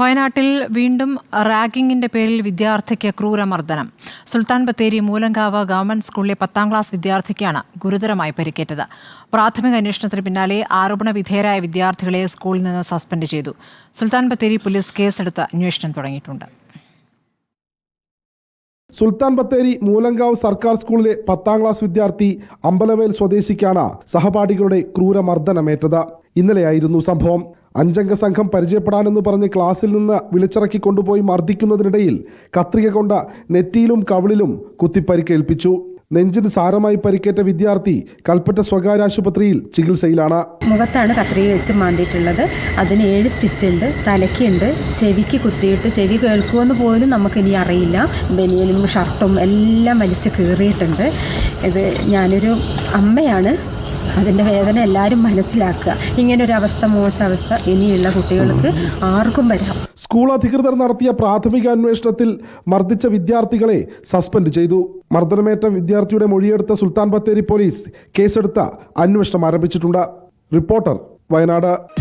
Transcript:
വയനാട്ടിൽ വീണ്ടും റാഗിങ്ങിന്റെ പേരിൽ വിദ്യാർത്ഥിക്ക് ക്രൂരമർദ്ദനം. സുൽത്താൻ ബത്തേരി മൂലങ്കാവ് ഗവൺമെന്റ് സ്കൂളിലെ പത്താം ക്ലാസ് വിദ്യാർത്ഥിക്കാണ് ഗുരുതരമായി പരിക്കേറ്റത്. പ്രാഥമിക അന്വേഷണത്തിന് പിന്നാലെ ആരോപണ വിധേയരായ വിദ്യാർത്ഥികളെ സ്കൂളിൽ നിന്ന് സസ്പെൻഡ് ചെയ്തു. സുൽത്താൻ ബത്തേരി പോലീസ് കേസെടുത്ത് അന്വേഷണം തുടങ്ങിയിട്ടുണ്ട്. സുൽത്താൻ ബത്തേരി മൂലങ്കാവ് സർക്കാർ സ്കൂളിലെ പത്താം ക്ലാസ് വിദ്യാർത്ഥി അമ്പലവേൽ സ്വദേശിക്കാണ് സഹപാഠികളുടെ ക്രൂരമർദ്ദനമേറ്റത്. ഇന്നലെയായിരുന്നു സംഭവം. അഞ്ചംഗ സംഘം പരിചയപ്പെടാനെന്ന് പറഞ്ഞ് ക്ലാസ്സിൽ നിന്ന് വിളിച്ചിറക്കി കൊണ്ടുപോയി മർദ്ദിക്കുന്നതിനിടയിൽ കത്രിക കൊണ്ട് നെറ്റിയിലും കവിളിലും കുത്തിപ്പരിക്കേൽപ്പിച്ചു. നെഞ്ചിന് സാരമായി പരിക്കേറ്റ വിദ്യാർത്ഥി കൽപ്പറ്റ സ്വകാര്യ ആശുപത്രിയിൽ ചികിത്സയിലാണ്. മുഖത്താണ് കത്രിക വെച്ച് മാന്തിയിട്ടുള്ളത്. അതിന് ഏഴ് സ്റ്റിച്ച് ഉണ്ട് തലയ്ക്കുണ്ട്. ചെവിക്ക് കുത്തിയിട്ട് ചെവി കേൾക്കുമെന്ന് പോലും നമുക്കിനി അറിയില്ല. ബനിയനും ഷർട്ടും എല്ലാം വലിച്ച് കീറിയിട്ടുണ്ട്. ഇത് ഞാനൊരു അമ്മയാണ്. അതിന്റെ വേദന എല്ലാവരും മനസ്സിലാക്കുക. ഇങ്ങനൊരു അവസ്ഥ മോശാവസ്ഥ ഇനിയുള്ള കുട്ടികൾക്ക് ആർക്കും വരാം. സ്കൂൾ അധികൃതർ നടത്തിയ പ്രാഥമിക അന്വേഷണത്തിൽ മർദ്ദിച്ച വിദ്യാർത്ഥികളെ സസ്പെൻഡ് ചെയ്തു. മർദ്ദനമേറ്റ വിദ്യാർത്ഥിയുടെ മൊഴിയെടുത്ത സുൽത്താൻ ബത്തേരി പോലീസ് കേസെടുത്ത അന്വേഷണം ആരംഭിച്ചിട്ടുണ്ട്. റിപ്പോർട്ടർ വയനാട്.